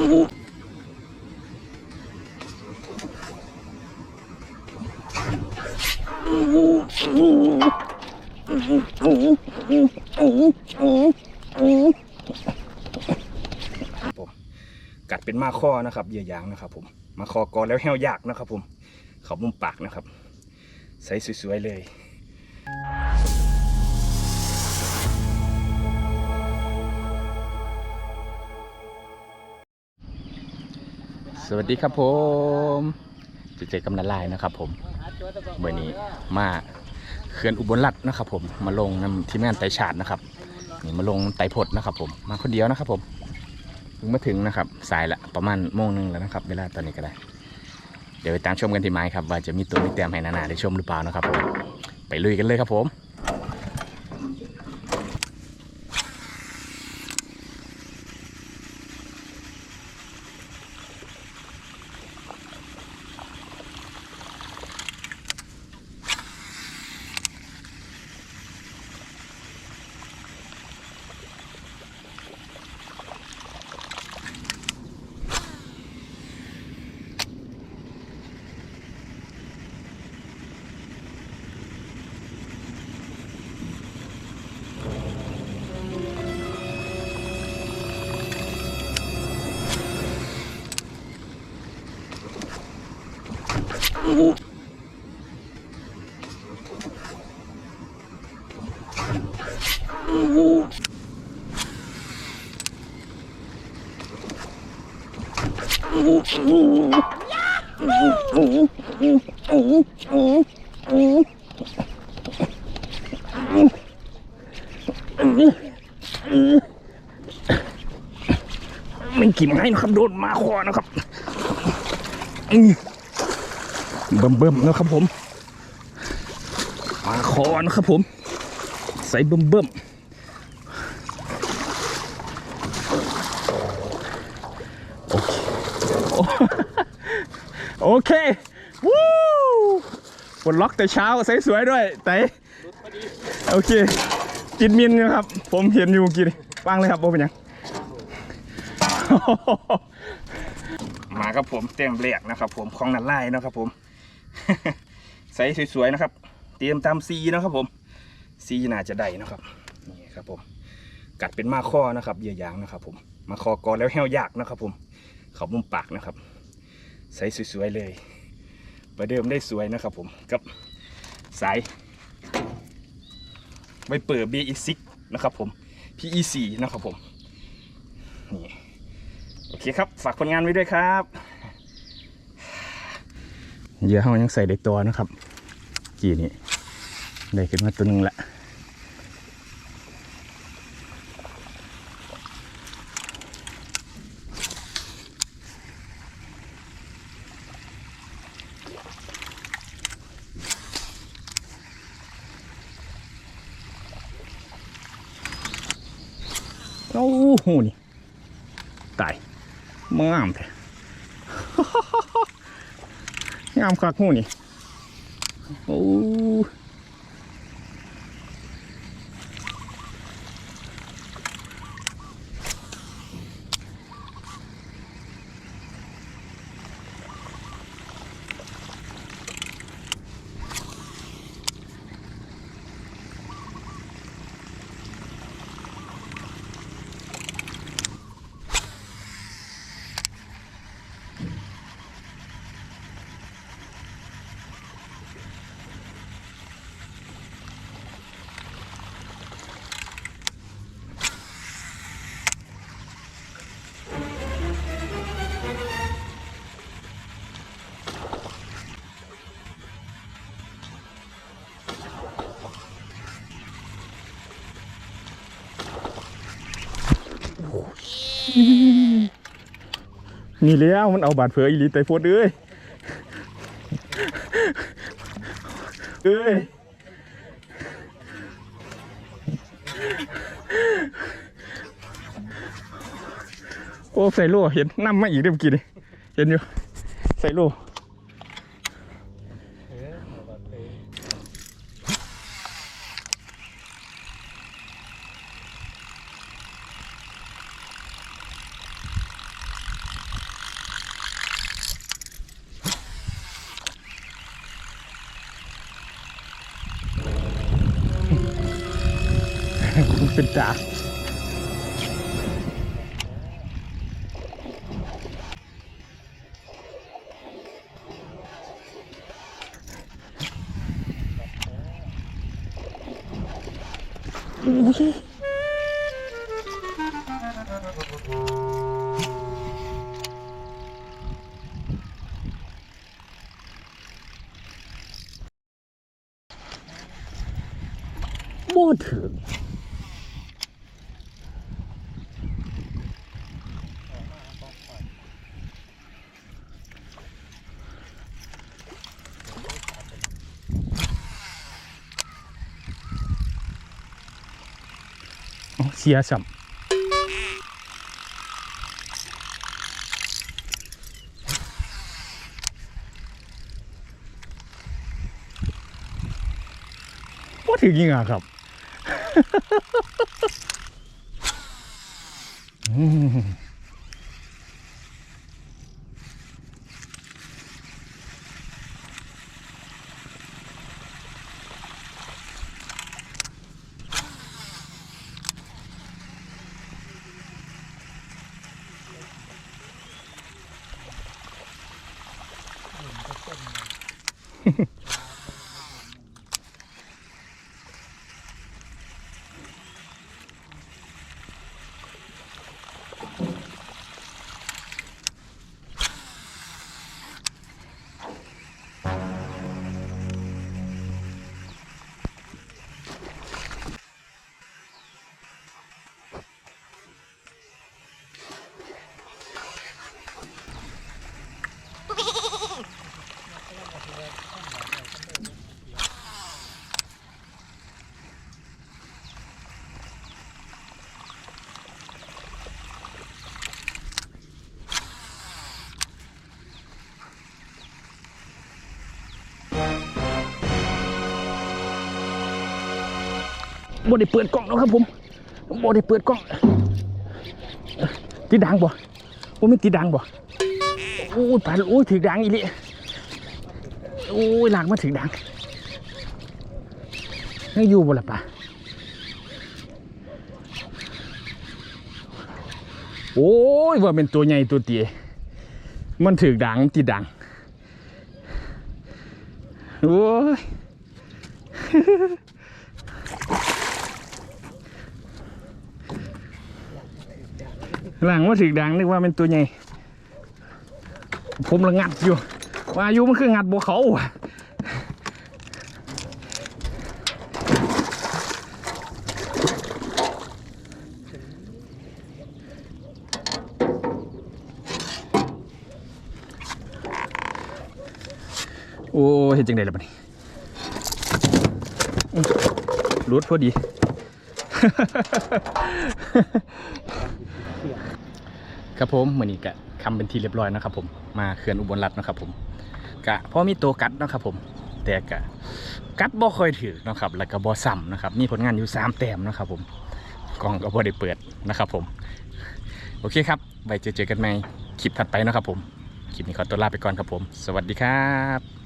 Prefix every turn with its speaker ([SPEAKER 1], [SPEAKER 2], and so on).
[SPEAKER 1] ผมกัดเป็นมาข้อนะครับเยื่อยางนะครับผมมาคอกอแล้วแห้วยากนะครับผมเขามุมปากนะครับ ใส่สวยๆเลย สวัสดีครับผมเจเจกำนันลายนะครับผมเบอร์นี้มาเขื่อนอุบลรัตน์นะครับ ผมมาลงนำทีมงานไต่ฉาดนะครับนี่มาลงไต่พดนะครับ ผมมาคนเดียวนะครับ ผมเพิ่งมาถึงนะครับสายละประมาณโมงหนึงแล้วนะครับ เวลาตอนนี้ก็ได้ เดี๋ยวไปตามชมกันที่ไม้ครับว่าจะมีตัวมีแต้มให้นานาได้ชมหรือเปล่านะครับผมไปลุยกันเลยครับผม ไม่กี่ไม้นะครับ โดนมาคอนะครับอื เบิ่มเบิ่มๆนะครับผมมาคอนะครับผม ใส่เบิ่มเบิ่มโอเคโอเควู้ปลดล็อกแต่เช้าใส่สวยด้วยแต่โอเคจิตมินนะครับ ผมเห็นอยู่กี้นี่ว่างเลยครับโบเป็นยัง มาครับผมเต็มเรียกนะครับผมของนันไล่นะครับผม ใสสวยๆนะครับ เตรียมตามซีนะครับผมซีน่าจะได้นะครับนี่ครับผมกัดเป็นมาข้อนะครับเหยื่อยางนะครับผมมาคอกอแล้วแห้วยากนะครับผมเขามุมปากนะครับ ใสสวยๆเลยประเดิมได้สวยนะครับผมกับสายไวเปิด BE6 นะครับผม PE4 นะครับผมนี่โอเคครับ ฝากผลงานไว้ด้วยครับ เหยื่อเขายังใส่ได้ตัวนะครับ กี่นี่ได้ขึ้นมาตัวหนึ่งละโอ้โหนี่ตายมงามแท้ งามคักหูนี่โอ้ นี่แล้วมันเอาบาดเผืออีลีไตโฟดเอ้ยเอ้ยโอ้ใส่โลเห็นน้ำมาอีกเด้อเมื่อกี้เห็นอยู่ใส่โล เป็นตาบ่ เสียสัมว่าถึงยิงอะครับอืม บ่ได้เปิดกล้องแล้วครับผมบ่ได้เปิดกล้องติดดังบ่บ่มีติดดังบ่โอ้ยปานโอ้ยถือดังอีหลิโอ้ยหลังมาถือดังยังอยู่บ่ละปะโอ้ยว่าเป็นตัวใหญ่ตัวเตี้ยมันถือดังติดดังโอ้ย หลังว่าถึกดังนึกว่าเป็นตัวใหญ่ ผมละงัดอยู่ ว่าอายุมันคืองัดบัวเขาว่ะโอ้เห็นจังไดล่ะบัดนี้รุดพอดี ครับผมเหมือนนี้กะคำเป็นทีเรียบร้อยนะครับผมมาเขื่อนอุบลรัตน์นะครับผมกะพอมีตัวกัดนะครับผมแต่กะกัดบ่ค่อยถือนะครับแล้วก็บ่ซ้ำนะครับมีผลงานอยู่สามแต้มนะครับผมกล่องก็บ่ได้เปิดนะครับผม โอเคครับไว้เจอเจอกันใหม่คลิปถัดไปนะครับผมคลิปนี้ขอตัวลาไปก่อนครับผม สวัสดีครับ